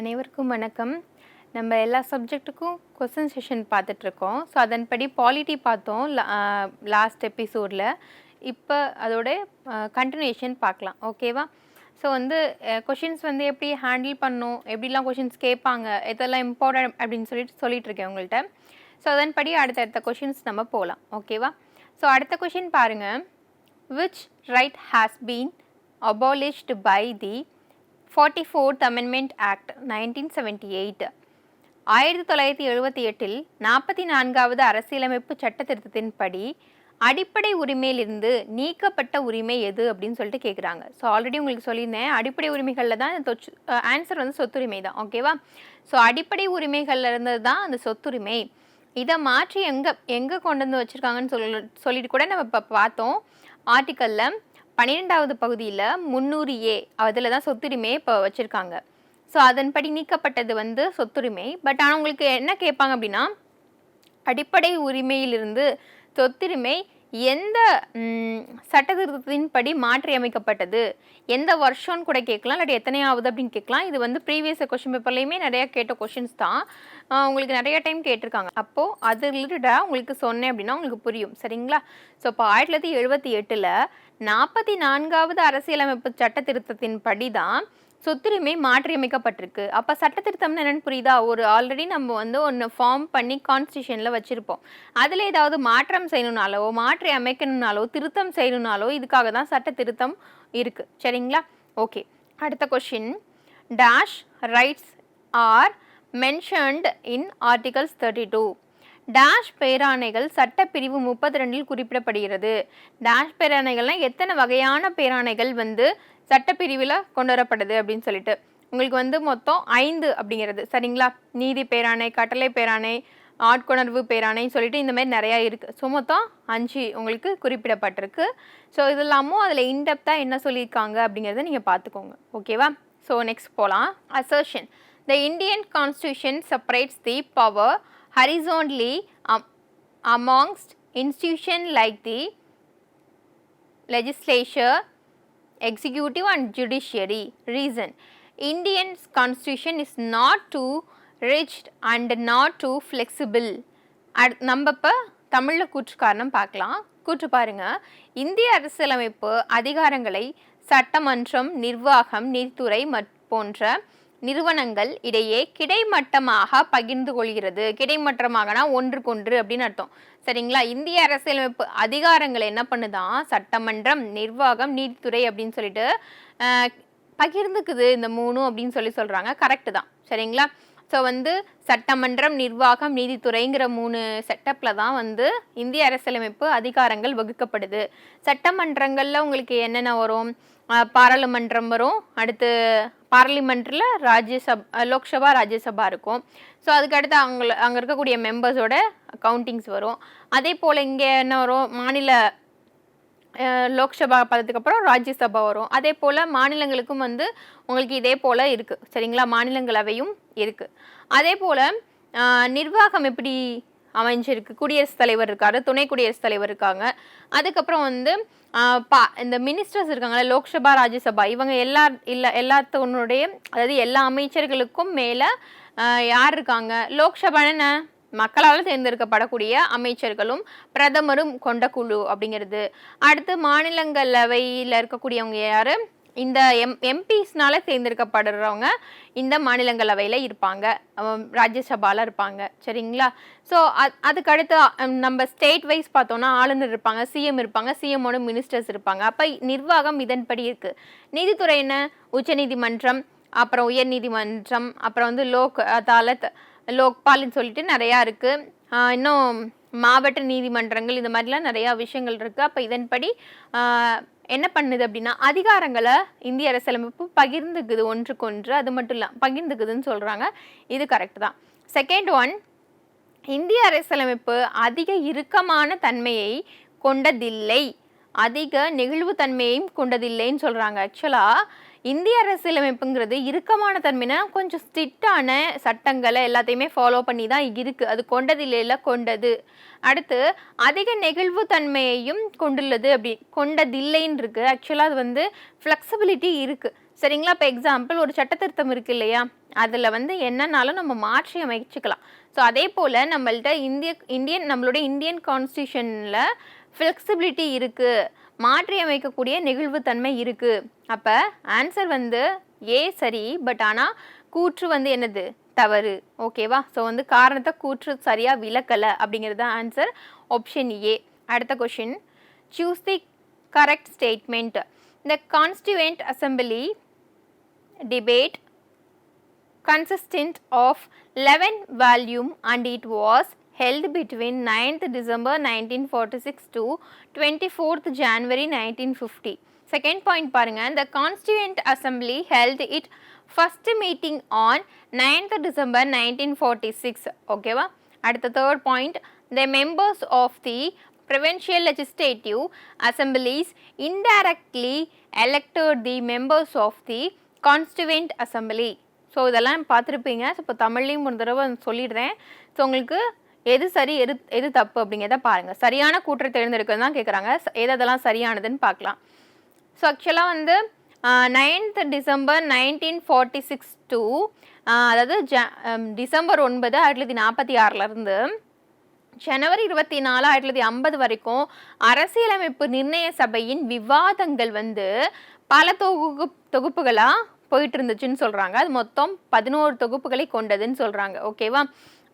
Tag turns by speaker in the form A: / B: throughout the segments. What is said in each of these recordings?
A: அனைவருக்கும் வணக்கம். நம்ம எல்லா சப்ஜெக்ட்டுக்கும் கொஸ்டின் செஷன் பார்த்துட்ருக்கோம். ஸோ அதன்படி பாலிட்டி பார்த்தோம் லாஸ்ட் எபிசோடில் இப்போ அதோட கண்டினியூஷன் பார்க்கலாம். ஓகேவா ஸோ வந்து கொஷின்ஸ் வந்து எப்படி ஹேண்டில் பண்ணும் எப்படிலாம் கொஷின்ஸ் கேட்பாங்க? இதெல்லாம் இம்பார்ட்டன்ட் அப்படின்னு சொல்லிட்டு சொல்லிட்டு இருக்கேன் உங்கள்கிட்ட ஸோ அதன்படி அடுத்தடுத்த கொஷின்ஸ் நம்ம போகலாம். ஓகேவா ஸோ அடுத்த கொஷின் பாருங்கள் which right has been abolished by the forty fourth amendment act nineteen seventy eight ஆயிரத்தி தொள்ளாயிரத்தி எழுபத்தி எட்டில் நாற்பத்தி நான்காவது அரசியலமைப்பு சட்ட திருத்தத்தின்படி அடிப்படை உரிமையிலிருந்து நீக்கப்பட்ட உரிமை எது அப்படின்னு சொல்லிட்டு கேட்குறாங்க ஸோ ஆல்ரெடி உங்களுக்கு சொல்லியிருந்தேன். அடிப்படை உரிமைகளில் தான் இந்த தொச்சு ஆன்சர் வந்து சொத்துரிமை தான். ஓகேவா ஸோ அடிப்படை உரிமைகளில் இருந்தது தான் அந்த சொத்துரிமை. இதை மாற்றி எங்கே எங்கே கொண்டு வந்து வச்சுருக்காங்கன்னு சொல்ல சொல்லிட்டு கூட நம்ம இப்போ பார்த்தோம். ஆர்டிக்கலில் பன்னிரெண்டாவது பகுதியில் முன்னூறு ஏ அதில் தான் சொத்துரிமையை இப்போ வச்சுருக்காங்க. ஸோ அதன்படி நீக்கப்பட்டது வந்து சொத்துரிமை. பட் ஆனால் உங்களுக்கு என்ன கேட்பாங்க அப்படின்னா அடிப்படை உரிமையிலிருந்து சொத்துரிமை எந்த சட்டத்திருத்தத்தின்படி சட்ட மாற்றி அமைக்கப்பட்டது எந்த வருஷம்னு கூட கேட்கலாம் இல்லாட்டி எத்தனையாவது அப்படின்னு கேட்கலாம். இது வந்து ப்ரீவியஸ் கொஷின் பேப்பர்லையுமே நிறைய கேட்ட கொஷின்ஸ் தான். உங்களுக்கு நிறைய டைம் கேட்டிருக்காங்க. அப்போது அது ரிலேட்டடாக உங்களுக்கு சொன்னேன் அப்படின்னா உங்களுக்கு புரியும். சரிங்களா? ஸோ இப்போ ஆயிரத்தி தொள்ளாயிரத்தி எழுபத்தி எட்டில் நாற்பத்தி நான்காவது அரசியலமைப்பு சட்ட திருத்தத்தின் தான் சொத்துரிமை மாற்றியமைக்கப்பட்டிருக்கு. அப்போ சட்ட திருத்தம்னு என்னென்னு புரியுதா? ஒரு ஆல்ரெடி நம்ம வந்து ஒன்று ஃபார்ம் பண்ணி கான்ஸ்டியூஷனில் வச்சுருப்போம். அதில் ஏதாவது மாற்றம் செய்யணுனாலோ மாற்றி அமைக்கணும்னாலோ திருத்தம் செய்யணுனாலோ இதுக்காக தான் சட்ட திருத்தம் இருக்குது சரிங்களா? ஓகே அடுத்த question dash rights are mentioned in articles thirty two dash பேராணைகள் சட்டப்பிரிவு முப்பத்தி ரெண்டில் குறிப்பிடப்படுகிறது. டேஷ் பேராணைகள்னால் எத்தனை வகையான பேராணைகள் வந்து சட்டப்பிரிவில் கொண்டு வரப்படுது அப்படின்னு சொல்லிட்டு. உங்களுக்கு வந்து மொத்தம் ஐந்து அப்படிங்கிறது. சரிங்களா? நீதி பேராணை கட்டளை பேராணை ஆட்கொணர்வு பேராணைன்னு சொல்லிட்டு இந்த மாதிரி நிறையா இருக்குது ஸோ மொத்தம் அஞ்சு உங்களுக்கு குறிப்பிடப்பட்டிருக்கு. ஸோ இது இல்லாமல் அதில் இன்டெப்த்தாக என்ன சொல்லியிருக்காங்க அப்படிங்கிறத நீங்கள் பார்த்துக்கோங்க. ஓகேவா ஸோ நெக்ஸ்ட் போகலாம் assertion the Indian constitution separates the power horizontally um, amongst institutions like the legislature, executive and judiciary. Reason Indian constitution is not too rigid and not too flexible. அட் நம்ம இப்போ தமிழில் கூற்று காரணம் பார்க்கலாம் கூற்று பாருங்க இந்திய அரசியலமைப்பு அதிகாரங்களை சட்டமன்றம் நிர்வாகம் நீதித்துறை மற் போன்ற நிறுவனங்கள் இடையே கிடைமட்டமாக பகிர்ந்து கொள்கிறது. கிடைமட்டமாகனா ஒன்றுக்கொன்று அப்படின்னு அர்த்தம். சரிங்களா? இந்திய அரசியலமைப்பு அதிகாரங்களை என்ன பண்ணுதான் சட்டமன்றம் நிர்வாகம் நீதித்துறை அப்படின்னு சொல்லிட்டு பகிர்ந்துக்குது இந்த மூணும் அப்படின்னு சொல்லி சொல்கிறாங்க கரெக்டு தான். சரிங்களா? ஸோ வந்து சட்டமன்றம் நிர்வாகம் நீதித்துறைங்கிற மூணு செட்டப்பில் தான் வந்து இந்திய அரசியலமைப்பு அதிகாரங்கள் வகுக்கப்படுது. சட்டமன்றங்களில் உங்களுக்கு என்னென்ன வரும்? பாராளுமன்றம் வரும். அடுத்து பார்லிமெண்ட்டில் ராஜ்யசப் லோக்சபா ராஜ்யசபா இருக்கும். ஸோ அதுக்கடுத்து அவங்க அங்கே இருக்கக்கூடிய மெம்பர்ஸோட கவுண்டிங்ஸ் வரும். அதே போல் இங்கே என்ன வரும்? மாநில லோக்சபா பதத்துக்கப்புறம் அப்புறம் ராஜ்யசபா வரும். அதே போல் மாநிலங்களுக்கும் வந்து உங்களுக்கு இதே போல் இருக்குது சரிங்களா? மாநிலங்களவையும் இருக்குது அதே போல் நிர்வாகம் எப்படி அமைஞ்சிருக்கு. குடியரசுத் தலைவர் இருக்காரு துணை குடியரசுத் தலைவர் இருக்காங்க. அதுக்கப்புறம் வந்து பா இந்த மினிஸ்டர்ஸ் இருக்காங்கல்ல லோக்சபா ராஜ்யசபா இவங்க எல்லா இல்லை எல்லாத்தவனுடைய அதாவது எல்லா அமைச்சர்களுக்கும் மேலே யார் இருக்காங்க? லோக்சபா என்ன? மக்களால் தேர்ந்தெடுக்கப்படக்கூடிய அமைச்சர்களும் பிரதமரும் கொண்ட குழு அப்படிங்கிறது. அடுத்து மாநிலங்களவையில் இருக்கக்கூடியவங்க யார்? இந்த எம் எம்பிஸ்னால தேர்ந்தெடுக்கப்படுறவங்க இந்த மாநிலங்களவையில் இருப்பாங்க. ராஜ்யசபாவில் ராஜ்யசபால இருப்பாங்க. சரிங்களா? ஸோ அதுக்கு அடுத்து நம்ம ஸ்டேட் வைஸ் பார்த்தோன்னா ஆளுநர் இருப்பாங்க சிஎம் இருப்பாங்க சிஎம்மோட மினிஸ்டர்ஸ் இருப்பாங்க. அப்போ நிர்வாகம் இதன்படி இருக்குது நீதித்துறை என்ன? உச்சநீதிமன்றம் அப்புறம் உயர்நீதிமன்றம் அப்புறம் வந்து லோக் அதாலத் லோக்பால்னு சொல்லிட்டு நிறையா இருக்குது இன்னும் மாவட்ட நீதிமன்றங்கள் இந்த மாதிரிலாம் நிறையா விஷயங்கள் இருக்குது அப்போ இதன்படி என்ன பண்ணுது அப்படின்னா அதிகாரங்களை இந்திய அரசியலமைப்பு பகிர்ந்துக்குது ஒன்றுக்கொன்று. அது மட்டும் இல்லை பகிர்ந்துக்குதுன்னு சொல்கிறாங்க இது கரெக்ட் தான். செகண்ட் ஒன் இந்திய அரசியலமைப்பு அதிக இறுக்கமான தன்மையை கொண்டதில்லை. அதிக நெகிழ்வுத்தன்மையையும் கொண்டதில்லைன்னு சொல்கிறாங்க ஆக்சுவலாக இந்திய அரசியலமைப்புங்கிறது இறுக்கமான தன்மைனா கொஞ்சம் ஸ்ட்ரிக்டான சட்டங்களை எல்லாத்தையுமே ஃபாலோ பண்ணி தான் இருக்குது அது கொண்டதில்லைல கொண்டது. அடுத்து அதிக நெகிழ்வுத்தன்மையையும் கொண்டுள்ளது அப்படி. கொண்டதில்லைன்னு இருக்குது ஆக்சுவலாக அது வந்து ஃப்ளெக்சிபிலிட்டி இருக்குது சரிங்களா? இப்போ எக்ஸாம்பிள் ஒரு சட்டத்திருத்தம் இருக்குது இல்லையா? அதில் வந்து என்னன்னாலும் நம்ம மாற்றி அமைச்சுக்கலாம். ஸோ அதே போல் நம்மள்ட்ட இந்திய இந்தியன் நம்மளுடைய இந்தியன் கான்ஸ்டியூஷனில் ஃப்ளெக்சிபிலிட்டி இருக்குது மாற்றி அமைக்கக்கூடிய நெகிழ்வுத்தன்மை இருக்குது அப்போ ஆன்சர் வந்து ஏ சரி பட் ஆனால் கூற்று வந்து என்னது? தவறு. ஓகேவா ஸோ வந்து காரணத்தை கூற்று சரியாக விளக்கலை அப்படிங்கிறது தான் ஆன்சர் ஆப்ஷன் ஏ அடுத்த question choose the correct statement இந்த constituent assembly debate consistent of 11 volume and it was held between 9th December 1946 to 24th January 1950. Second point பாருங்க the Constituent Assembly held it first meeting on 9th December 1946 Okay ஓகேவா அடுத்த third point the members of the provincial legislative assemblies indirectly elected the members of the constituent assembly so இதெல்லாம் பார்த்துருப்பீங்க so இப்போ தமிழ்லேயும் ஒரு தடவை சொல்லிடுறேன் ஸோ உங்களுக்கு எது சரி எது எது தப்பு அப்படிங்கிறத பாருங்கள் சரியான கூற்றை தேர்ந்தெடுக்கிறது தான் கேட்குறாங்க எது அதெல்லாம் சரியானதுன்னு பார்க்கலாம். ஸோ ஆக்சுவலாக வந்து ninth December nineteen forty six to அதாவது ஜ டிசம்பர் ஒன்பது ஆயிரத்தி தொள்ளாயிரத்தி நாற்பத்தி ஆறிலேருந்து ஜனவரி இருபத்தி நாலு ஆயிரத்தி தொள்ளாயிரத்தி ஐம்பது வரைக்கும் அரசியலமைப்பு நிர்ணய சபையின் விவாதங்கள் வந்து பல தொகு தொகுப்புகளாக போயிட்டு இருந்துச்சுன்னு சொல்கிறாங்க அது மொத்தம் பதினோரு தொகுப்புகளை கொண்டதுன்னு சொல்கிறாங்க ஓகேவா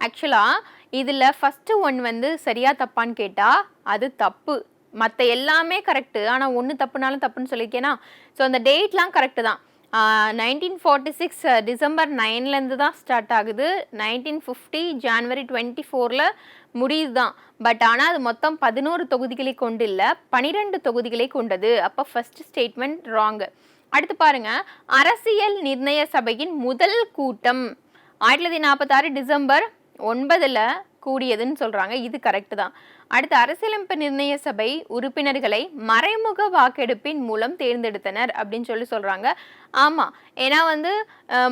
A: ஆக்சுவலாக இதில் ஃபஸ்ட்டு ஒன் வந்து சரியா தப்பான்னு கேட்டால் அது தப்பு. மற்ற எல்லாமே கரெக்டு ஆனால் ஒன்று தப்புனாலும் தப்புன்னு சொல்லியிருக்கேனா ஸோ அந்த டேட்லாம் கரெக்டு தான். நைன்டீன் ஃபார்ட்டி சிக்ஸ் டிசம்பர் நைன்லேருந்து தான் ஸ்டார்ட் ஆகுது. நைன்டீன் ஃபிஃப்டி ஜான்வரி டுவெண்ட்டி ஃபோரில் முடியுது தான் பட் ஆனால் அது மொத்தம் பதினோரு தொகுதிகளை கொண்டு இல்லை பனிரெண்டு தொகுதிகளை கொண்டது. அப்போ ஃபஸ்ட்டு ஸ்டேட்மெண்ட் ராங்கு அடுத்து பாருங்க. அரசியல் நிர்ணய சபையின் முதல் கூட்டம் ஆயிரத்தி தொள்ளாயிரத்தி நாற்பத்தாறு டிசம்பர் ஒன்பதில் கூடியதுன்னு சொல்கிறாங்க இது கரெக்டு தான். அடுத்து அரசியலமைப்பு நிர்ணய சபை உறுப்பினர்களை மறைமுக வாக்கெடுப்பின் மூலம் தேர்ந்தெடுத்தனர் அப்படின்னு சொல்லி சொல்கிறாங்க ஆமாம் ஏன்னா வந்து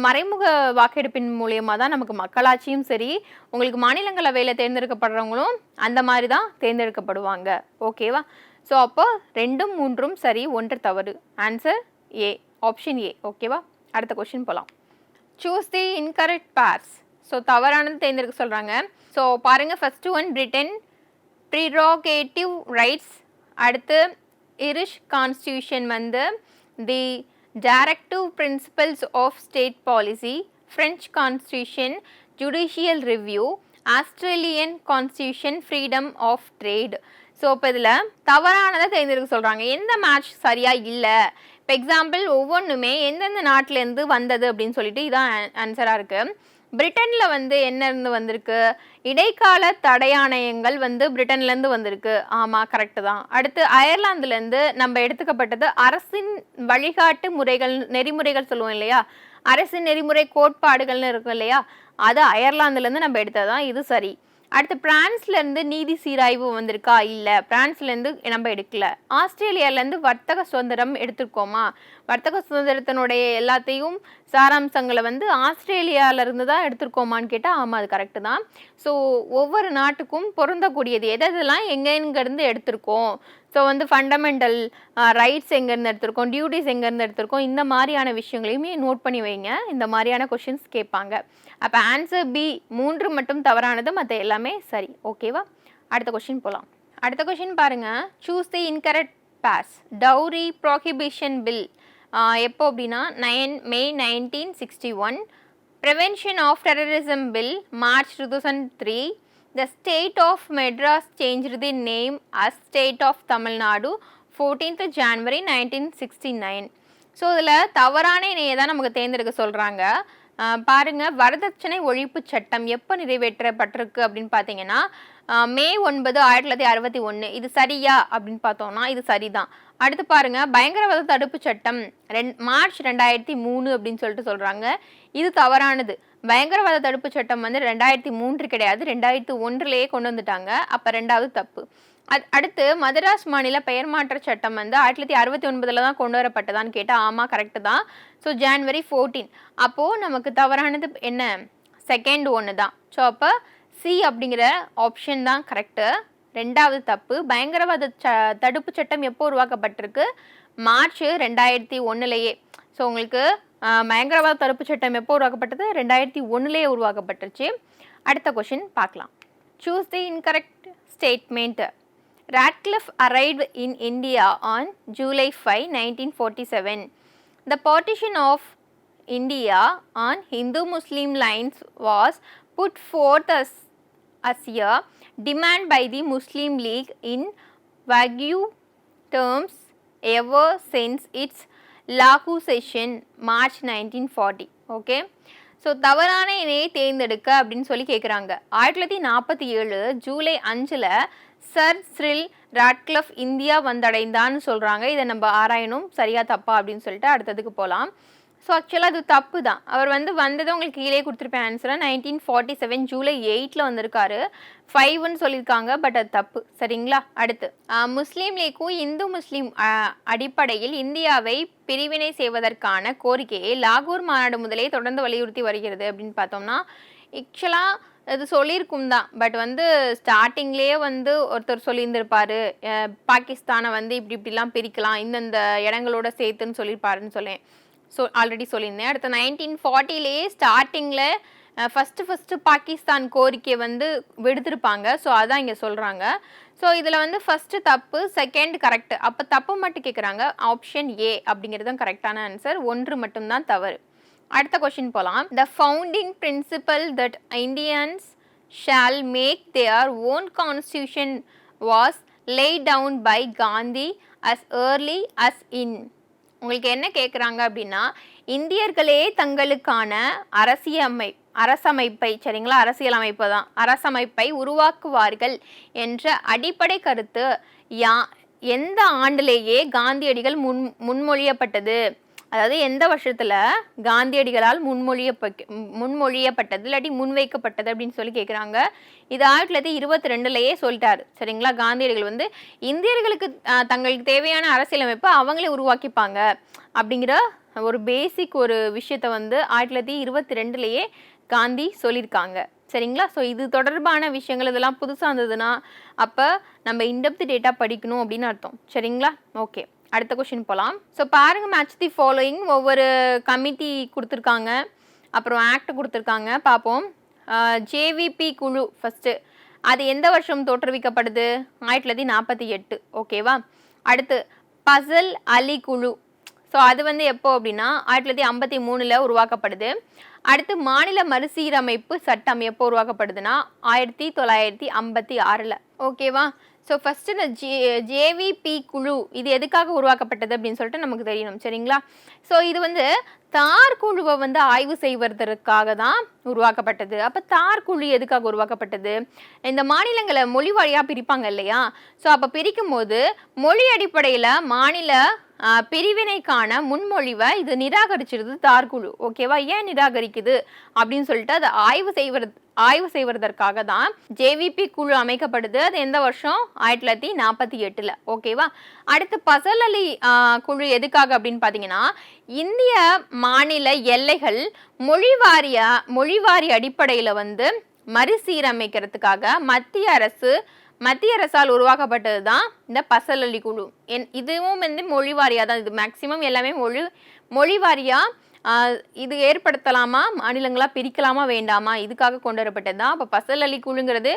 A: மறைமுக வாக்கெடுப்பின் மூலியமாக தான் நமக்கு மக்களாட்சியும் சரி உங்களுக்கு மாநிலங்களவையில் தேர்ந்தெடுக்கப்படுறவங்களும் அந்த மாதிரி தான் தேர்ந்தெடுக்கப்படுவாங்க. ஓகேவா ஸோ அப்போ ரெண்டும் மூன்றும் சரி ஒன்று தவறு. ஆன்சர் ஏ ஆப்ஷன் ஏ ஓகேவா அடுத்த கொஷின் போகலாம் choose the incorrect pairs so தவறானது தேர்ந்தெடுக்க சொல்கிறாங்க ஸோ பாருங்கள் first one Britain prerogative rights அடுத்து இரிஷ் கான்ஸ்டியூஷன் வந்து the directive principles of state policy French constitution judicial review Australian constitution freedom of trade so இப்போ இதில் தவறானதை தேர்ந்தெடுக்க சொல்கிறாங்க எந்த மேட்ச் சரியாக இல்லை? இப்போ எக்ஸாம்பிள் ஒவ்வொன்றுமே எந்தெந்த நாட்டிலேருந்து வந்தது அப்படின்னு சொல்லிட்டு இதான் ஆன்சராக இருக்குது பிரிட்டனில் வந்து என்ன இருந்து வந்திருக்கு? இடைக்கால தடையாணையங்கள் வந்து பிரிட்டன்லேருந்து வந்திருக்கு. ஆமாம் கரெக்டு தான். அடுத்து அயர்லாந்துலேருந்து நம்ம எடுத்துக்கப்பட்டது அரசின் வழிகாட்டு முறைகள் நெறிமுறைகள் சொல்லுவோம் இல்லையா? அரசின் நெறிமுறை கோட்பாடுகள்னு இருக்கும் இல்லையா? அது அயர்லாந்துலேருந்து நம்ம எடுத்தது தான் இது சரி. அடுத்து பிரான்ஸ்லேருந்து நீதி சீராய்வு வந்திருக்கா? இல்லை. பிரான்ஸ்லேருந்து நம்ம எடுக்கல. ஆஸ்திரேலியாவிலேருந்து வர்த்தக சுதந்திரம் எடுத்திருக்கோமா? வர்த்தக சுதந்திரத்தினுடைய எல்லாத்தையும் சாராம்சங்களை வந்து ஆஸ்திரேலியாவிலேருந்து தான் எடுத்திருக்கோமான்னு கேட்டால் ஆமாம் அது கரெக்டு தான். ஸோ ஒவ்வொரு நாட்டுக்கும் பொருந்தக்கூடியது. எது எதெல்லாம் எங்கெங்கேருந்து எடுத்திருக்கோம்? ஸோ வந்து ஃபண்டமெண்டல் ரைட்ஸ் எங்கேருந்து எடுத்திருக்கோம்? டியூட்டிஸ் எங்கேருந்து எடுத்திருக்கோம்? இந்த மாதிரியான விஷயங்களையுமே நோட் பண்ணி வைங்க. இந்த மாதிரியான கொஷின்ஸ் கேட்பாங்க. அப்போ ஆன்சர் பி மூன்று மட்டும் தவறானது மற்ற எல்லாமே சரி. ஓகேவா அடுத்த கொஷின் போகலாம் அடுத்த கொஷின் பாருங்கள் choose the incorrect pairs dowry prohibition bill எப்போ அப்படின்னா nine May nineteen sixty one prevention of terrorism bill March two thousand three the state of Madras change the name as state of Tamil Nadu fourteenth January nineteen sixty nine so இதில் தவறான இணையை தான் நமக்கு தேர்ந்தெடுக்க சொல்கிறாங்க பாருங்க வரதட்சணை ஒழிப்பு சட்டம் எப்போ நிறைவேற்றப்பட்டிருக்கு அப்படின்னு பார்த்தீங்கன்னா மே ஒன்பது ஆயிரத்தி தொள்ளாயிரத்தி அறுபத்தி ஒன்று இது சரியா அப்படின்னு பார்த்தோம்னா இது சரிதான். அடுத்து பாருங்க பயங்கரவாத தடுப்பு சட்டம் ரெண் மார்ச் ரெண்டாயிரத்தி மூணு அப்படின்னு சொல்லிட்டு சொல்கிறாங்க இது தவறானது. பயங்கரவாத தடுப்பு சட்டம் வந்து ரெண்டாயிரத்தி மூன்று கிடையாது ரெண்டாயிரத்தி ஒன்றுலேயே கொண்டு வந்துட்டாங்க. அப்போ ரெண்டாவது தப்பு. அது அடுத்து மதராஸ் மாநில பெயர் மாற்ற சட்டம் வந்து ஆயிரத்தி தொள்ளாயிரத்தி அறுபத்தி ஒன்பதில் தான் கொண்டு வரப்பட்டதான்னு கேட்டால் ஆமாம் கரெக்டு தான். ஸோ ஜான்வரி ஃபோர்டீன் அப்போது நமக்கு தவறானது என்ன? செகண்ட் ஒன்று தான். ஸோ அப்போ சி அப்படிங்கிற ஆப்ஷன் தான் கரெக்டு ரெண்டாவது தப்பு பயங்கரவாத ச தடுப்பு சட்டம் எப்போ உருவாக்கப்பட்டிருக்கு? மார்ச் ரெண்டாயிரத்தி ஒன்றுலேயே ஸோ உங்களுக்கு பயங்கரவாத தடுப்பு சட்டம் எப்போ உருவாக்கப்பட்டது? ரெண்டாயிரத்தி ஒன்றுலேயே உருவாக்கப்பட்டுருச்சு. அடுத்த கொஷின் பார்க்கலாம். Choose the incorrect statement Radcliffe arrived in India on July 5, 1947. The partition of India on Hindu Muslim lines was put forth as, as a demand by the Muslim League in vague terms ever since its Lahu session March 1940. Okay. So தவறான இணையை தேர்ந்தெடுக்க அப்படின்னு சொல்லி கேட்குறாங்க ஆயிரத்தி தொள்ளாயிரத்தி நாற்பத்தி ஏழு ஜூலை அஞ்சில் சர் ஸ்ரில் ராட்க்ளஃப் இந்தியா வந்தடைந்தான்னு சொல்கிறாங்க இதை நம்ம ஆராயணும். சரியா தப்பா அப்படின்னு சொல்லிட்டு அடுத்ததுக்கு போகலாம் ஸோ ஆக்சுவலாக அது தப்பு தான் அவர் வந்து வந்தது உங்களுக்கு கீழே கொடுத்துருப்பேன் ஆன்சராக நைன்டீன் ஃபார்ட்டி செவன் ஜூலை எயிட்டில் வந்திருக்காரு. ஃபைவ்னு சொல்லியிருக்காங்க பட் அது தப்பு. சரிங்களா? அடுத்து. முஸ்லீம் லீக்கும் இந்து முஸ்லீம் அடிப்படையில் இந்தியாவை பிரிவினை செய்வதற்கான கோரிக்கையை லாகூர் மாநாடு முதலே தொடர்ந்து வலியுறுத்தி வருகிறது அப்படின்னு பார்த்தோம்னா ஆக்சுவலாக இது சொல்லியிருக்கும் தான். பட் வந்து ஸ்டார்டிங்லேயே வந்து ஒருத்தர் சொல்லியிருந்திருப்பாரு. பாகிஸ்தானை வந்து இப்படி இப்படிலாம் பிரிக்கலாம். இந்தந்த இடங்களோட சேர்த்துன்னு சொல்லியிருப்பாருன்னு சொல்லேன். ஸோ ஆல்ரெடி சொல்லியிருந்தேன். அடுத்த நைன்டீன் ஃபார்ட்டிலேயே ஸ்டார்டிங்கில் ஃபஸ்ட்டு ஃபஸ்ட்டு பாகிஸ்தான் கோரிக்கை வந்து விடுத்திருப்பாங்க. ஸோ அதான் இங்கே சொல்கிறாங்க ஸோ இதில் வந்து ஃபஸ்ட்டு தப்பு செகண்ட் கரெக்ட் அப்போ தப்பு மட்டும் கேட்குறாங்க ஆப்ஷன் ஏ அப்படிங்கிறது தான் கரெக்டான ஆன்சர் ஒன்று மட்டும்தான் தவறு. அடுத்த கொஷின் போகலாம் the founding principle that Indians shall make their own constitution was lay down by Gandhi as early as in உங்களுக்கு என்ன கேட்குறாங்க அப்படின்னா இந்தியர்களே தங்களுக்கான அரசியமை அரசமைப்பை சரிங்களா? அரசியல் அமைப்பு தான். அரசமைப்பை உருவாக்குவார்கள் என்ற அடிப்படை கருத்து யா எந்த ஆண்டிலேயே காந்தியடிகள் முன் முன்மொழியப்பட்டது? அதாவது எந்த வருஷத்துல? காந்தியடிகளால் முன்மொழியப்ப முன்மொழியப்பட்டது இல்லாட்டி முன்வைக்கப்பட்டது அப்படின்னு சொல்லி கேட்குறாங்க இது ஆயிரத்தி தொள்ளாயிரத்தி இருபத்தி ரெண்டுலயே சொல்லிட்டார். சரிங்களா? காந்தியடிகள் வந்து இந்தியர்களுக்கு தங்களுக்கு தேவையான அரசியலமைப்பை அவங்களே உருவாக்கிப்பாங்க. அப்படிங்கிற ஒரு பேசிக் ஒரு விஷயத்த வந்து ஆயிரத்தி தொள்ளாயிரத்தி இருபத்தி ரெண்டுலேயே காந்தி சொல்லியிருக்காங்க. சரிங்களா? ஸோ இது தொடர்பான விஷயங்கள் இதெல்லாம் புதுசாக இருந்ததுன்னா அப்போ நம்ம இன்டெப்த் டேட்டா படிக்கணும் அப்படின்னு அர்த்தம். சரிங்களா? ஓகே அடுத்த கொஷின் போகலாம் ஸோ பாருங்கள் மேட்ச் தி ஃபாலோயிங் ஒவ்வொரு கமிட்டி கொடுத்துருக்காங்க. அப்புறம் ஆக்ட் கொடுத்துருக்காங்க. பார்ப்போம் ஜேவிபி குழு ஃபஸ்ட்டு அது எந்த வருஷம் தோற்றுவிக்கப்படுது? ஆயிரத்தி தொள்ளாயிரத்தி நாற்பத்தி எட்டு. ஓகேவா அடுத்து பசல் அலி குழு. ஸோ அது வந்து எப்போ அப்படின்னா ஆயிரத்தி தொள்ளாயிரத்தி ஐம்பத்தி மூணில் உருவாக்கப்படுது. அடுத்து மாநில மறுசீரமைப்பு சட்டம் எப்போ உருவாக்கப்படுதுன்னா ஆயிரத்தி தொள்ளாயிரத்தி ஐம்பத்தி ஆறில். ஓகேவா ஸோ ஃபஸ்ட்டு இந்த ஜே ஜேவிபி குழு இது எதுக்காக உருவாக்கப்பட்டது அப்படின்னு சொல்லிட்டு நமக்கு தெரியணும் சரிங்களா? ஸோ இது வந்து தார் குழுவை வந்து ஆய்வு செய்வதற்காக தான் உருவாக்கப்பட்டது. அப்போ தார் குழு எதுக்காக உருவாக்கப்பட்டது? இந்த மாநிலங்களை மொழி வழியாக பிரிப்பாங்க இல்லையா? ஸோ அப்போ பிரிக்கும் போது மொழி அடிப்படையில் மாநில பிரிவினைக்கான முன்மொழிவை இது நிராகரிச்சிருது தார் குழு. ஓகேவா ஏன் நிராகரிக்குது? அப்படின்னு சொல்லிட்டு அதை ஆய்வு செய்வது ஆய்வு செய்வதற்காக தான் ஜேவிபி குழு அமைக்கப்படுது. அது எந்த வருஷம்? ஆயிரத்தி தொள்ளாயிரத்தி நாற்பத்தி எட்டில். ஓகேவா? அடுத்து பசல் அலி குழு எதுக்காக அப்படின்னு பார்த்தீங்கன்னா இந்திய மாநில எல்லைகள் மொழிவாரிய மொழிவாரி அடிப்படையில் வந்து மறுசீரமைக்கிறதுக்காக மத்திய அரசு மத்திய அரசால் உருவாக்கப்பட்டது தான் இந்த பசல் அலி குழு. என் இதுவும் வந்து மொழிவாரியாக தான் இது மேக்சிமம் எல்லாமே மொழி மொழிவாரியாக இது ஏற்படுத்தலாமா? மாநிலங்களா பிரிக்கலாமா வேண்டாமா? இதுக்காக கொண்டு வரப்பட்டது தான். அப்போ பசல் அலி குழுங்கிறது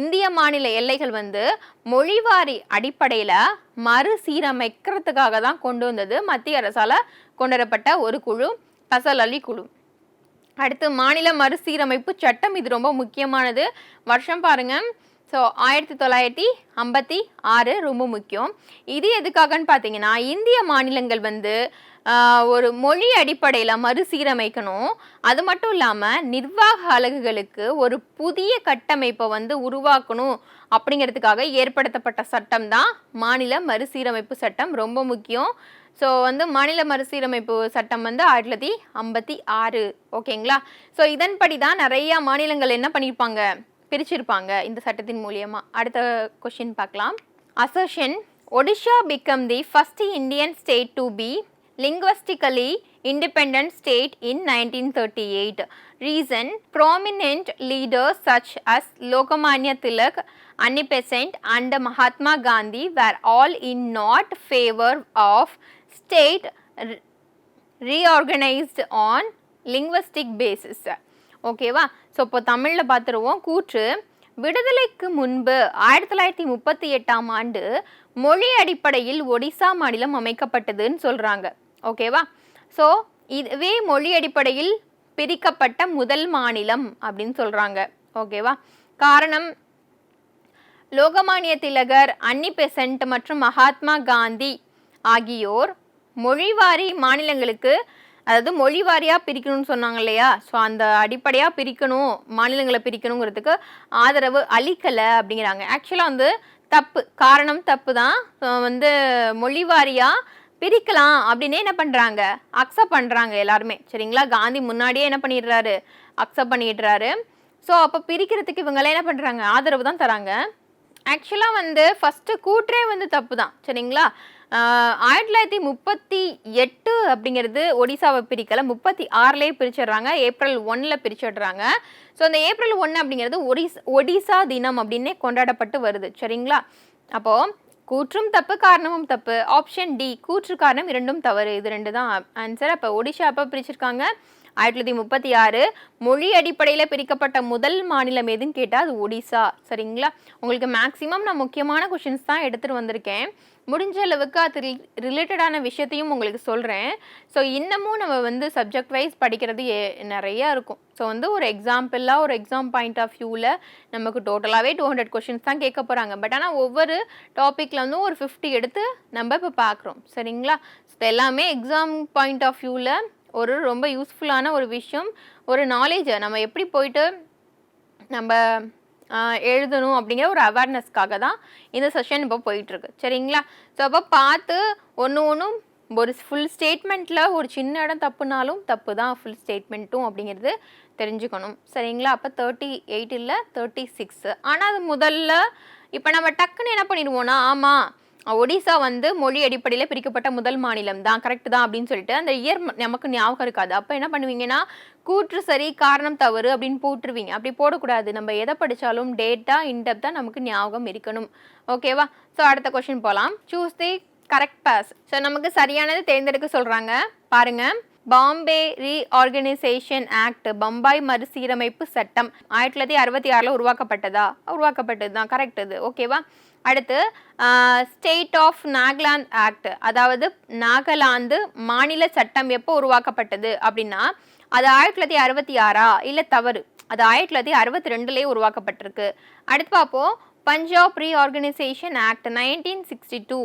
A: இந்திய மாநில எல்லைகள் வந்து மொழிவாரி அடிப்படையில் மறுசீரமைக்கிறதுக்காக தான் கொண்டு வந்தது. மத்திய அரசால் கொண்டு வரப்பட்ட ஒரு குழு பசல் அலி குழு. அடுத்து மாநில மறுசீரமைப்பு சட்டம். இது ரொம்ப முக்கியமானது. வருஷம் பாருங்க. ஸோ ஆயிரத்தி தொள்ளாயிரத்தி ஐம்பத்தி ஆறு ரொம்ப முக்கியம். இது எதுக்காகன்னு பார்த்தீங்கன்னா இந்திய மாநிலங்கள் வந்து ஒரு மொழி அடிப்படையில் மறுசீரமைக்கணும். அது மட்டும் இல்லாமல் நிர்வாக அலகுகளுக்கு ஒரு புதிய கட்டமைப்பை வந்து உருவாக்கணும் அப்படிங்கிறதுக்காக ஏற்படுத்தப்பட்ட சட்டம் தான் மாநில மறுசீரமைப்பு சட்டம் ரொம்ப முக்கியம். ஸோ வந்து மாநில மறுசீரமைப்பு சட்டம் வந்து ஆயிரத்தி தொள்ளாயிரத்தி ஐம்பத்தி ஆறு ஓகேங்களா? ஸோ இதன்படி தான் நிறையா மாநிலங்கள் என்ன பண்ணியிருப்பாங்க பிரிச்சிருப்பாங்க இந்த சட்டத்தின் மூலியமாக அடுத்த கொஷின் பார்க்கலாம். Assertion Odisha became the first Indian state to be linguistically independent state in 1938. Reason prominent leaders such as Lokamanya Tilak, Annie Besant, and Mahatma Gandhi were all in not favor of state re- reorganised on linguistic basis ஓகேவா so இப்போ தமிழில் பார்த்துருவோம் கூற்று விடுதலைக்கு முன்பு ஆயிரத்தி தொள்ளாயிரத்தி முப்பத்தி எட்டாம் ஆண்டு மொழி அடிப்படையில் ஒடிசா மாநிலம் அமைக்கப்பட்டதுன்னு சொல்கிறாங்க ஓகேவா? ஸோ இதுவே மொழி அடிப்படையில் பிரிக்கப்பட்ட முதல் மாநிலம் அப்படின்னு சொல்கிறாங்க ஓகேவா? காரணம் லோகமானிய திலகர் அன்னி பெசன்ட் மற்றும் மகாத்மா காந்தி ஆகியோர் மொழிவாரி மாநிலங்களுக்கு அதாவது மொழிவாரியாக பிரிக்கணும்னு சொன்னாங்க இல்லையா? ஸோ அந்த அடிப்படையாக பிரிக்கணும் மாநிலங்களை பிரிக்கணுங்கிறதுக்கு ஆதரவு அளிக்கலை அப்படிங்கிறாங்க. ஆக்சுவலாக வந்து தப்பு காரணம் தப்பு தான். வந்து மொழிவாரியாக பிரிக்கலாம் அப்படின்னே என்ன பண்ணுறாங்க அக்செப்ட் பண்ணுறாங்க எல்லாருமே. சரிங்களா? காந்தி முன்னாடியே என்ன பண்ணிடுறாரு? அக்செப்ட் பண்ணிடுறாரு. ஸோ அப்போ பிரிக்கிறதுக்கு இவங்கெல்லாம் என்ன பண்ணுறாங்க ஆதரவு தான் தராங்க. ஆக்சுவலாக வந்து ஃபஸ்ட்டு கூற்றே வந்து தப்பு தான். சரிங்களா? ஆயிரத்தி தொள்ளாயிரத்தி முப்பத்தி எட்டு அப்படிங்கிறது ஒடிசாவை பிரிக்கலை. முப்பத்தி ஆறுலேயே பிரிச்சிடுறாங்க. ஏப்ரல் ஒன்னில் பிரிச்சிடுறாங்க. ஸோ அந்த ஏப்ரல் ஒன்று அப்படிங்கிறது ஒடிஸ் ஒடிசா தினம் அப்படின்னே கொண்டாடப்பட்டு வருது. சரிங்களா? அப்போது கூற்றும் தப்பு காரணமும் தப்பு. ஆப்ஷன் டி கூற்று காரணம் இரண்டும் தவறு. இது ரெண்டு தான் ஆன்சர் அப்போ ஒடிஷா அப்போ பிரிச்சிருக்காங்க. ஆயிரத்தி தொள்ளாயிரத்தி முப்பத்தி ஆறு மொழி அடிப்படையில் பிரிக்கப்பட்ட முதல் மாநிலம் எதுன்னு கேட்டால் அது ஒடிசா. சரிங்களா? உங்களுக்கு மேக்ஸிமம் நான் முக்கியமான கொஷின்ஸ் தான் எடுத்துகிட்டு வந்திருக்கேன். முடிஞ்ச அளவுக்கு அது ரிலேட்டடான விஷயத்தையும் உங்களுக்கு சொல்கிறேன் ஸோ இன்னமும் நம்ம வந்து சப்ஜெக்ட் வைஸ் படிக்கிறது நிறையா இருக்கும். ஸோ வந்து ஒரு எக்ஸாம்பிளாக ஒரு எக்ஸாம் பாயிண்ட் ஆஃப் வியூவில் நமக்கு டோட்டலாகவே டூ ஹண்ட்ரட் கொஷின்ஸ் தான் கேட்க போகிறாங்க பட் ஆனால் ஒவ்வொரு டாப்பிக்கில் வந்து ஒரு ஃபிஃப்டி எடுத்து நம்ம இப்போ பார்க்குறோம் சரிங்களா? ஸோ எல்லாமே எக்ஸாம் பாயிண்ட் ஆஃப் வியூவில் ஒரு ரொம்ப யூஸ்ஃபுல்லான ஒரு விஷயம். ஒரு நாலேஜை நம்ம எப்படி போயிட்டு நம்ம எழுதணும் அப்படிங்கிற ஒரு அவேர்னஸ்க்காக தான் இந்த செஷன் இப்போ போயிட்டுருக்கு. சரிங்களா? ஸோ அப்போ பார்த்து ஒன்று ஒன்றும் ஒரு ஃபுல் ஸ்டேட்மெண்ட்டில் ஒரு சின்ன இடம் தப்புனாலும் தப்பு தான். ஃபுல் ஸ்டேட்மெண்ட்டும் அப்படிங்கிறது தெரிஞ்சுக்கணும். சரிங்களா? அப்போ தேர்ட்டி எயிட் இல்லை தேர்ட்டி சிக்ஸு ஆனால் அது முதல்ல இப்போ நம்ம டக்குன்னு என்ன பண்ணிடுவோம்னா ஆமாம் ஒடிசா வந்து மொழி அடிப்படையில் பிரிக்கப்பட்ட முதல் மாநிலம் தான் கரெக்ட் தான் அப்படின்னு சொல்லிட்டு அந்த இயர் நமக்கு ஞாபகம் இருக்காது. அப்போ என்ன பண்ணுவீங்கன்னா கூற்று சரி காரணம் தவறு அப்படின்னு போட்டுருவீங்க. அப்படி போடக்கூடாது. நம்ம எதை படித்தாலும் டேட்டா இன்டெப்த்தாக நமக்கு ஞாபகம் இருக்கணும். ஓகேவா ஸோ அடுத்த கொஷின் போகலாம் choose the correct pairs so நமக்கு சரியானது தேர்ந்தெடுக்க சொல்கிறாங்க பாருங்கள் பாம்பே ரீஆர்கனைசேஷன் ஆக்ட் பம்பாய் மறுசீரமைப்பு சட்டம் ஆயிரத்தி தொள்ளாயிரத்தி அறுபத்தி ஆறில் உருவாக்கப்பட்டதா? உருவாக்கப்பட்டது தான் கரெக்ட் இது ஓகேவா அடுத்து ஸ்டேட் ஆஃப் நாகாலாந்து ஆக்ட் அதாவது நாகாலாந்து மாநில சட்டம் எப்போ உருவாக்கப்பட்டது அப்படின்னா அது ஆயிரத்தி தொள்ளாயிரத்தி அறுபத்தி ஆறா? இல்லை தவறு. அது ஆயிரத்தி தொள்ளாயிரத்தி அறுபத்தி ரெண்டுலேயே உருவாக்கப்பட்டிருக்கு. அடுத்து பார்ப்போம். Punjab reorganisation act nineteen sixty two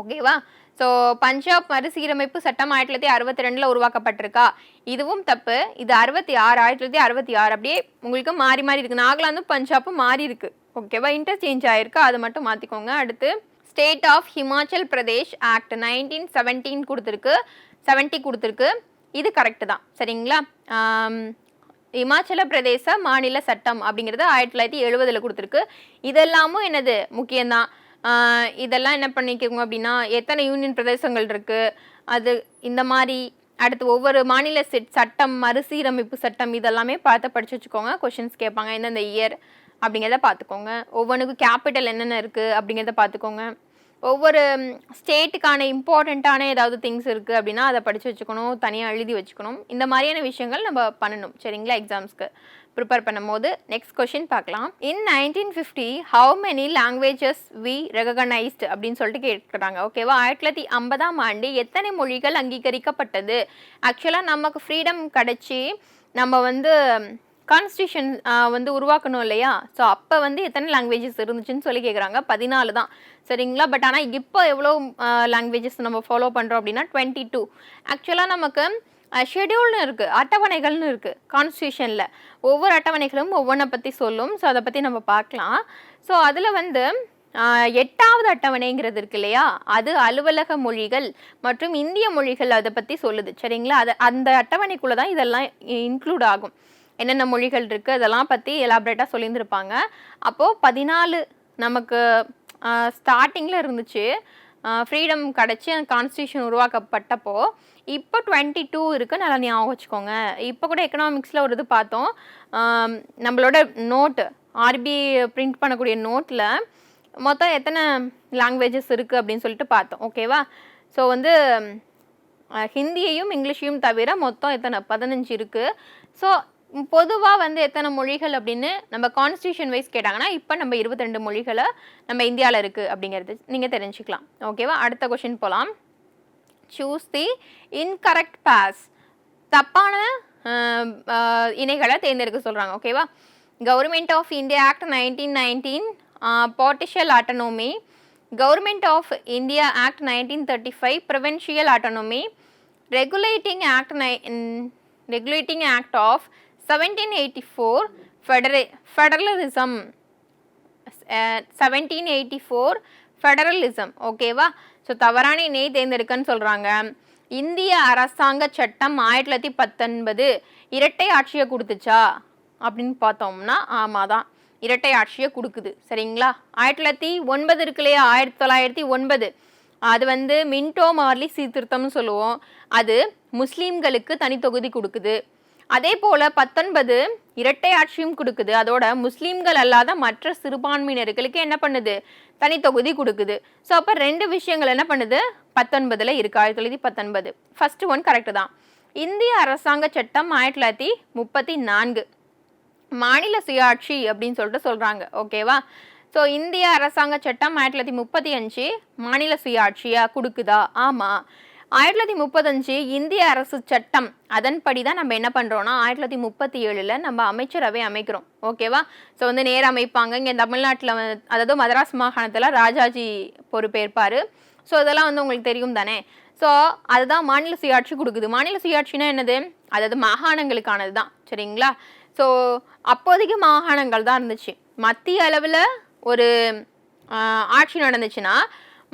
A: ஓகேவா ஸோ பஞ்சாப் மறுசீரமைப்பு சட்டம் ஆயிரத்தி தொள்ளாயிரத்தி அறுபத்தி ரெண்டில் உருவாக்கப்பட்டிருக்கா? இதுவும் தப்பு. இது அறுபத்தி ஆறு ஆயிரத்தி தொள்ளாயிரத்தி அறுபத்தி ஆறு அப்படியே உங்களுக்கு மாறி மாறி இருக்குது நாகாலாந்தும் பஞ்சாப்பும் மாறி இருக்குது ஓகேவா இன்டர்சேஞ்ச் ஆயிருக்கு. அதை மட்டும் மாற்றிக்கோங்க அடுத்து state of Himachal Pradesh act nineteen seventeen கொடுத்துருக்கு. செவன்ட்டி கொடுத்துருக்கு. இது கரெக்டு தான். சரிங்களா? இமாச்சல பிரதேச மாநில சட்டம் அப்படிங்கிறது ஆயிரத்தி தொள்ளாயிரத்தி எழுபதில் கொடுத்துருக்கு. இதெல்லாமும் என்னது? முக்கியம்தான். இதெல்லாம் என்ன பண்ணிக்கோங்க அப்படின்னா எத்தனை யூனியன் பிரதேசங்கள் இருக்குது அது இந்த மாதிரி அடுத்து ஒவ்வொரு மாநில சட்டம் மறுசீரமைப்பு சட்டம் இதெல்லாமே பார்த்து படித்து வச்சுக்கோங்க. கொஷின்ஸ் கேட்பாங்க. எந்தெந்த இயர் அப்படிங்கிறத பார்த்துக்கோங்க. ஒவ்வொன்றுக்கும் கேபிட்டல் என்னென்ன இருக்குது அப்படிங்கிறத பார்த்துக்கோங்க. ஒவ்வொரு ஸ்டேட்டுக்கான இம்பார்ட்டண்ட்டான ஏதாவது திங்ஸ் இருக்குது அப்படின்னா அதை படித்து வச்சுக்கணும் தனியாக எழுதி வச்சுக்கணும். இந்த மாதிரியான விஷயங்கள் நம்ம பண்ணணும். சரிங்களா எக்ஸாம்ஸ்க்கு ப்ரிப்பேர் பண்ணும்போது நெக்ஸ்ட் கொஷின் பார்க்கலாம். In nineteen fifty how many languages we recognised அப்படின்னு சொல்லிட்டு கேட்குறாங்க. ஓகேவா ஆயிரத்தி தொள்ளாயிரத்தி ஐம்பதாம் ஆண்டு எத்தனை மொழிகள் அங்கீகரிக்கப்பட்டது? ஆக்சுவலாக நமக்கு ஃப்ரீடம் கிடச்சி நம்ம வந்து கான்ஸ்டியூஷன் வந்து உருவாக்கணும் இல்லையா? ஸோ அப்போ வந்து எத்தனை லாங்குவேஜஸ் இருந்துச்சுன்னு சொல்லி கேட்குறாங்க பதினாலு தான். சரிங்களா? பட் ஆனால் இப்போ எவ்வளோ லாங்குவேஜஸ் நம்ம ஃபாலோ பண்ணுறோம் அப்படின்னா டுவெண்ட்டி டூ ஆக்சுவலாக நமக்கு ஷெடியூல்னு இருக்குது அட்டவணைகள்னு இருக்குது கான்ஸ்டியூஷனில் ஒவ்வொரு அட்டவணைகளும் ஒவ்வொன்றை பற்றி சொல்லும். ஸோ அதை பற்றி நம்ம பார்க்கலாம். ஸோ அதில் வந்து எட்டாவது அட்டவணைங்கிறது இருக்கு இல்லையா? அது அலுவலக மொழிகள் மற்றும் இந்திய மொழிகள் அதை பற்றி சொல்லுது. சரிங்களா? அது அந்த அட்டவணைக்குள்ளே தான் இதெல்லாம் இன்க்ளூட் ஆகும். என்னென்ன மொழிகள் இருக்குது அதெல்லாம் பற்றி எலாபரேட்டாக சொல்லியிருந்துருப்பாங்க. அப்போது பதினாலு நமக்கு ஸ்டார்டிங்கில் இருந்துச்சு. ஃப்ரீடம் கிடச்சி அந்த கான்ஸ்டியூஷன் உருவாக்கப்பட்டப்போ இப்போ டுவெண்ட்டி டூ இருக்குது நல்லா ஞாபகம் வச்சுக்கோங்க. இப்போ கூட எக்கனாமிக்ஸில் ஒரு இது பார்த்தோம். நம்மளோட நோட்டு ஆர்பி பிரிண்ட் பண்ணக்கூடிய நோட்டில் மொத்தம் எத்தனை லாங்குவேஜஸ் இருக்குது அப்படின்னு சொல்லிட்டு பார்த்தோம். ஓகேவா ஸோ வந்து ஹிந்தியையும் இங்கிலீஷையும் தவிர மொத்தம் எத்தனை? பதினஞ்சு இருக்குது ஸோ பொதுவாக வந்து எத்தனை மொழிகள் அப்படின்னு நம்ம கான்ஸ்டியூஷன் வைஸ் கேட்டாங்கன்னா இப்போ நம்ம இருபத்தி ரெண்டு மொழிகளை நம்ம இந்தியாவில் இருக்குது அப்படிங்கிறது நீங்கள் தெரிஞ்சுக்கலாம். ஓகேவா அடுத்த கொஷின் போகலாம் சூஸ் தி இன்கரெக்ட் பாஸ் தப்பான இணைகளை தேர்ந்தெடுக்க சொல்கிறாங்க ஓகேவா government of India act nineteen nineteen partial autonomy government of India act nineteen thirty five provincial autonomy regulating act நை regulating act of seventeen eighty four ஃபெடரே federalism seventeen eighty four federalism ஓகேவா so தவறான இணையை தேர்ந்தெடுக்கன்னு சொல்கிறாங்க இந்திய அரசாங்க சட்டம் ஆயிரத்தி தொள்ளாயிரத்தி பத்தொன்பது இரட்டை ஆட்சியை கொடுத்துச்சா? அப்படின்னு பார்த்தோம்னா ஆமாம் தான். இரட்டை ஆட்சியை கொடுக்குது. சரிங்களா? ஆயிரத்தி தொள்ளாயிரத்தி ஒன்பது இருக்கு இல்லையா? ஆயிரத்தி தொள்ளாயிரத்தி ஒன்பது. அது வந்து மின்டோ மார்லி சீர்திருத்தம்னு சொல்லுவோம். அது முஸ்லீம்களுக்கு தனி தொகுதி கொடுக்குது. அதே போல பத்தொன்பது இரட்டை ஆட்சியும் கொடுக்குது. அதோட முஸ்லீம்கள் அல்லாத மற்ற சிறுபான்மையினர்களுக்கு என்ன பண்ணுது? தனித்தொகுதி கொடுக்குது. ஸோ அப்போ ரெண்டு விஷயங்கள் என்ன பண்ணுது? பத்தொன்பதில் இருக்கு. ஆயிரத்தி தொள்ளாயிரத்தி பத்தொன்பது. ஃபர்ஸ்ட் ஒன் கரெக்டு தான். இந்திய அரசாங்க சட்டம் ஆயிரத்தி தொள்ளாயிரத்தி முப்பத்தி நான்கு. மாநில சுயாட்சி அப்படின்னு சொல்லிட்டு சொல்கிறாங்க ஓகேவா ஸோ இந்திய அரசாங்க சட்டம் ஆயிரத்தி தொள்ளாயிரத்தி முப்பத்தி அஞ்சு மாநில சுயாட்சியாக கொடுக்குதா? ஆமாம் ஆயிரத்தி தொள்ளாயிரத்தி முப்பத்தஞ்சு இந்திய அரசு சட்டம். அதன்படி தான் நம்ம என்ன பண்ணுறோம்னா ஆயிரத்தி தொள்ளாயிரத்தி முப்பத்தி ஏழில் நம்ம அமைச்சரவை அமைக்கிறோம். ஓகேவா ஸோ வந்து நேரம் அமைப்பாங்க. இங்கே தமிழ்நாட்டில் அதாவது மதராஸ் மாகாணத்தில் ராஜாஜி பொறுப்பேற்பார். ஸோ இதெல்லாம் வந்து உங்களுக்கு தெரியும் தானே? ஸோ அதுதான் மாநில சுயாட்சி கொடுக்குது. மாநில சுயாட்சினா என்னது? அதாவது மாகாணங்களுக்கானது தான். சரிங்களா? ஸோ அப்போதைக்கு மாகாணங்கள் தான் இருந்துச்சு. மத்திய அளவில் ஒரு ஆட்சி நடந்துச்சுன்னா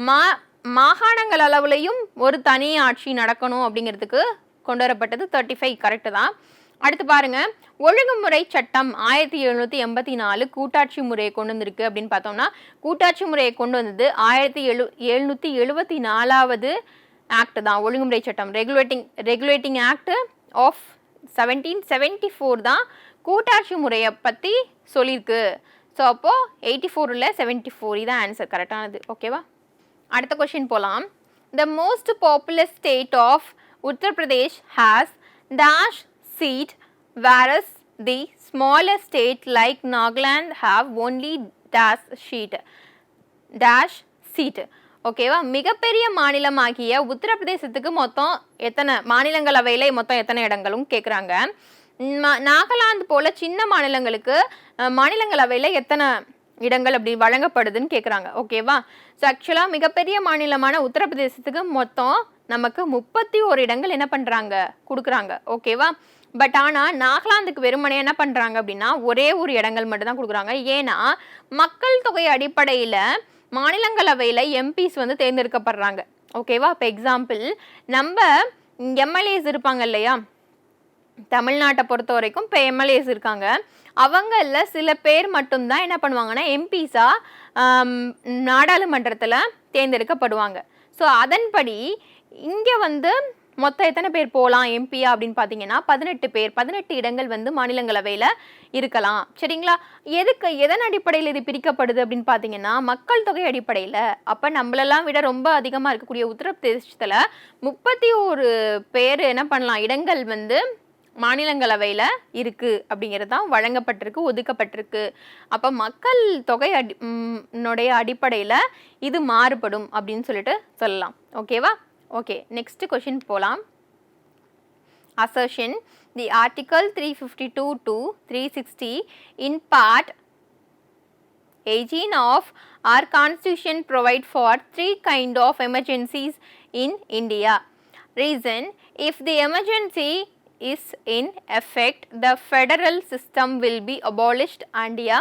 A: மா மாகாணங்கள் அளவுலையும் ஒரு தனி ஆட்சி நடக்கணும் அப்படிங்கிறதுக்கு கொண்டு வரப்பட்டது தேர்ட்டி ஃபைவ் கரெக்டு தான். அடுத்து பாருங்க ஒழுங்குமுறை சட்டம் ஆயிரத்தி எழுநூற்றி எண்பத்தி நாலு கூட்டாட்சி முறையை கொண்டு வந்திருக்கு அப்படின்னு பார்த்தோம்னா கூட்டாட்சி முறையை கொண்டு வந்தது ஆயிரத்தி எழு எழுநூற்றி எழுபத்தி நாலாவது ஆக்ட் தான் ஒழுங்குமுறை சட்டம். Regulating regulating act of seventeen seventy four தான் கூட்டாட்சி முறையை பற்றி சொல்லியிருக்கு. ஸோ அப்போது எயிட்டி ஃபோரில் செவன்ட்டி ஃபோர் இதான் ஆன்சர் கரெக்டானது ஓகேவா அடுத்த கொஷின் போகலாம் the most popular state of Uttar Pradesh has dash seat whereas the smaller state like Nagaland have only dash seat dash seat ஓகேவா மிகப்பெரிய மாநிலமாகிய உத்தரப்பிரதேசத்துக்கு மொத்தம் எத்தனை மாநிலங்களவையில் மொத்தம் எத்தனை இடங்களும் கேட்குறாங்க நாகாலாந்து போல் சின்ன மாநிலங்களுக்கு மாநிலங்களவையில் எத்தனை இடங்கள் அப்படி வழங்கப்படுதுன்னு கேட்குறாங்க ஓகேவா? ஸோ ஆக்சுவலாக மிகப்பெரிய மாநிலமான உத்தரப்பிரதேசத்துக்கு மொத்தம் நமக்கு முப்பத்தி ஒரு இடங்கள் என்ன பண்ணுறாங்க கொடுக்குறாங்க. ஓகேவா? பட் ஆனால் நாகாலாந்துக்கு வெறுமனே என்ன பண்ணுறாங்க அப்படின்னா ஒரே ஒரு இடங்கள் மட்டும்தான் கொடுக்குறாங்க. ஏன்னா மக்கள் தொகை அடிப்படையில் மாநிலங்களவையில் எம்பிஸ் வந்து தேர்ந்தெடுக்கப்படுறாங்க. ஓகேவா? இப்போ எக்ஸாம்பிள் நம்ம எம்எல்ஏஸ் இருப்பாங்க இல்லையா? தமிழ்நாட்டை பொறுத்த வரைக்கும் இப்போ எம்எல்ஏஸ் இருக்காங்க. அவங்களில் சில பேர் மட்டும்தான் என்ன பண்ணுவாங்கன்னா எம்பிஸாக நாடாளுமன்றத்தில் தேர்ந்தெடுக்கப்படுவாங்க. ஸோ அதன்படி இங்கே வந்து மொத்தம் எத்தனை பேர் போகலாம் எம்பியா அப்படின்னு பார்த்தீங்கன்னா பதினெட்டு பேர் பதினெட்டு இடங்கள் வந்து மாநிலங்களவையில் இருக்கலாம். சரிங்களா? எதுக்கு எதன் அடிப்படையில் இது பிரிக்கப்படுது அப்படின்னு பார்த்தீங்கன்னா மக்கள் தொகை அடிப்படையில். அப்போ நம்மளெல்லாம் விட ரொம்ப அதிகமாக இருக்கக்கூடிய உத்தரப்பிரதேசத்தில் முப்பத்தி ஒரு பேர் என்ன பண்ணலாம் இடங்கள் வந்து மாநிலங்களவையில் இருக்குது அப்படிங்கிறது தான் வழங்கப்பட்டிருக்கு ஒதுக்கப்பட்டிருக்கு. அப்போ மக்கள் தொகை அடி னுடைய அடிப்படையில் இது மாறுபடும் அப்படின்னு சொல்லிட்டு சொல்லலாம். ஓகேவா ஓகே நெக்ஸ்ட் கொஷின் போகலாம் assertion the article 352 to 360 in part 18 of our constitution provide for three kind of emergencies in india. Reason if the emergency is in effect the federal system will be abolished and a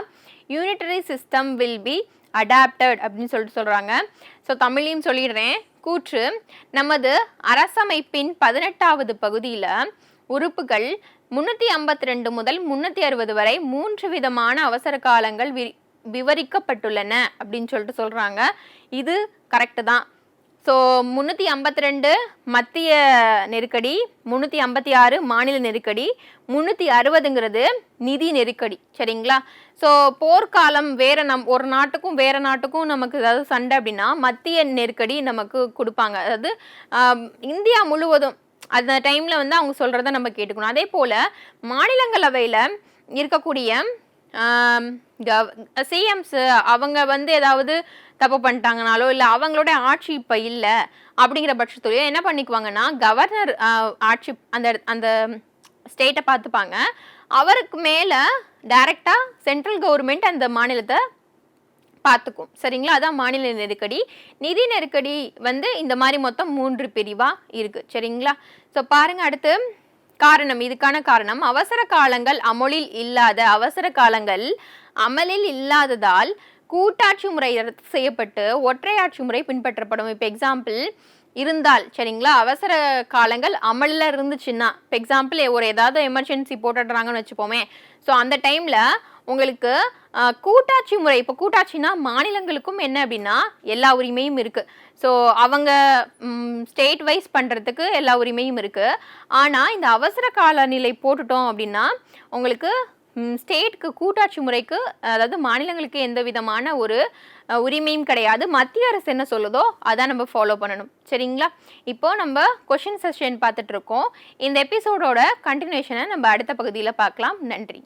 A: unitary system will be adopted அப்படின்னு சொல்லிட்டு சொல்கிறாங்க so தமிழையும் சொல்லிடுறேன். கூற்று நமது அரசமைப்பின் பதினெட்டாவது பகுதியில் உறுப்புகள் முன்னூற்றி ஐம்பத்தி ரெண்டு முதல் முன்னூற்றி அறுபது வரை மூன்று விதமான அவசர காலங்கள் வி விவரிக்கப்பட்டுள்ளன அப்படின்னு சொல்லிட்டு சொல்கிறாங்க இது கரெக்டு தான். ஸோ முந்நூற்றி ஐம்பத்தி ரெண்டு மத்திய நெருக்கடி முந்நூற்றி ஐம்பத்தி ஆறு மாநில நெருக்கடி முந்நூற்றி அறுபதுங்கிறது நிதி நெருக்கடி சரிங்களா? ஸோ போர்க்காலம் வேறு நம் ஒரு நாட்டுக்கும் வேறு நாட்டுக்கும் நமக்கு ஏதாவது சண்டை அப்படின்னா மத்திய நெருக்கடி நமக்கு கொடுப்பாங்க. அதாவது இந்தியா முழுவதும் அந்த டைமில் வந்து அவங்க சொல்கிறத நம்ம கேட்டுக்கணும். அதே போல் மாநிலங்களவையில் இருக்கக்கூடிய சிஎம்ஸ் அவங்க வந்து ஏதாவது தப்பு பண்ணிட்டாங்கனாலோ இல்லை அவங்களோட ஆட்சி இப்போ இல்லை அப்படிங்கிற பட்சத்துலையோ என்ன பண்ணிக்குவாங்கன்னா கவர்னர் ஆட்சி அந்த அந்த ஸ்டேட்டை பார்த்துப்பாங்க. அவருக்கு மேலே டைரெக்டாக சென்ட்ரல் கவர்மெண்ட் அந்த மாநிலத்தை பார்த்துக்கும். சரிங்களா? அதான் மாநில நெருக்கடி. நிதி நெருக்கடி வந்து இந்த மாதிரி மொத்தம் மூன்று பிரிவாக இருக்குது சரிங்களா? ஸோ பாருங்கள் அடுத்து காரணம் இதுக்கான காரணம் அவசர காலங்கள் அமலில் இல்லாத அவசர காலங்கள் அமலில் இல்லாததால் கூட்டாட்சி முறை ரத்து செய்யப்பட்டு ஒற்றையாட்சி முறை பின்பற்றப்படும். இப்போ எக்ஸாம்பிள் இருந்தால் சரிங்களா? அவசர காலங்கள் அமலில் இருந்துச்சுன்னா இப்போ எக்ஸாம்பிள் ஒரு ஏதாவது எமர்ஜென்சி போட்டுடுறாங்கன்னு வச்சுப்போமே ஸோ அந்த டைமில் உங்களுக்கு கூட்டாட்சி முறை இப்போ கூட்டாட்சினா மாநிலங்களுக்கும் என்ன அப்படின்னா எல்லா உரிமையும் இருக்குது ஸோ அவங்க ஸ்டேட் வைஸ் பண்ணுறதுக்கு எல்லா உரிமையும் இருக்குது ஆனால் இந்த அவசர காலநிலை போட்டுட்டோம் அப்படின்னா உங்களுக்கு ஸ்டேட்க்கு கூட்டாட்சி முறைக்கு அதாவது மாநிலங்களுக்கு எந்த விதமான ஒரு உரிமையும் கிடையாது. மத்திய அரசு என்ன சொல்லுதோ அதான் நம்ம ஃபாலோ பண்ணணும். சரிங்களா? இப்போ நம்ம கொஷின் செஷன் பார்த்துட்ருக்கோம் இந்த எபிசோடோட கண்டினியூஷனை நம்ம அடுத்த பகுதியில் பார்க்கலாம். நன்றி.